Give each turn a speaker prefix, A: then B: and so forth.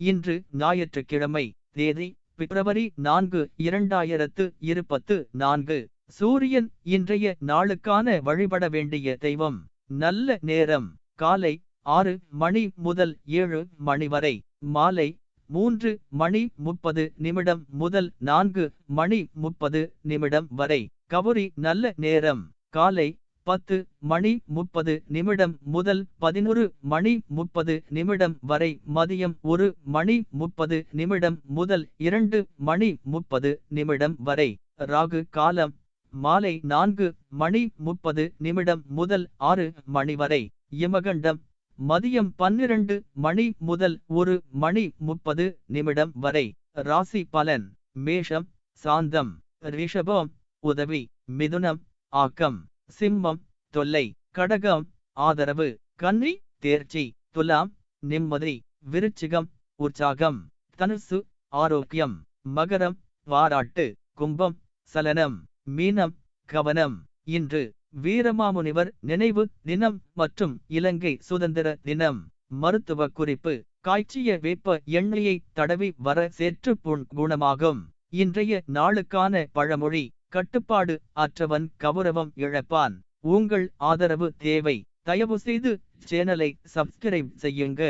A: இன்று ஞாயிற்றுக்கிழமை தேதி பிப்ரவரி நான்கு இரண்டாயிரத்து இருபத்து நான்கு. சூரியன் இன்றைய நாளுக்கான வழிபட வேண்டிய தெய்வம். நல்ல நேரம். காலை ஆறு மணி முதல் ஏழு மணி வரை. மாலை மூன்று மணி முப்பது நிமிடம் முதல் நான்கு மணி முப்பது நிமிடம் வரை. கவுரி நல்ல நேரம். காலை பத்து மணி முப்பது நிமிடம் முதல் பதினொரு மணி முப்பது நிமிடம் வரை மதியம் ஒரு மணி முப்பது நிமிடம் முதல் இரண்டு மணி முப்பது நிமிடம் வரை ராகு காலம் மாலை நான்கு மணி முப்பது நிமிடம் முதல் ஆறு மணி வரை யமகண்டம் மதியம் பன்னிரண்டு மணி முதல் ஒரு மணி முப்பது நிமிடம் வரை ராசி பலன் மேஷம் சாந்தம் ரிஷபம் உதவி மிதுனம் ஆக்கம் சிம்மம் தொல்லை கடகம் ஆதரவு கன்றி தேர்ச்சி துலாம் நிம்மதி விருச்சிகம் உற்சாகம் தனுசு ஆரோக்கியம் மகரம் பாராட்டு கும்பம் சலனம் மீனம் கவனம் இன்று வீரமாமுனிவர் நினைவு தினம் மற்றும் இலங்கை சுதந்திர தினம் மருத்துவ குறிப்பு காய்ச்சிய வேப்ப எண்ணெயை தடவி வர சேற்றுப்புண் குணமாகும் இன்றைய நாளுக்கான பழமொழி கட்டுப்பாடு அற்றவன் கௌரவம் இழப்பான் உங்கள் ஆதரவு தேவை. தயவுசெய்து சேனலை சப்ஸ்கிரைப் செய்யுங்க.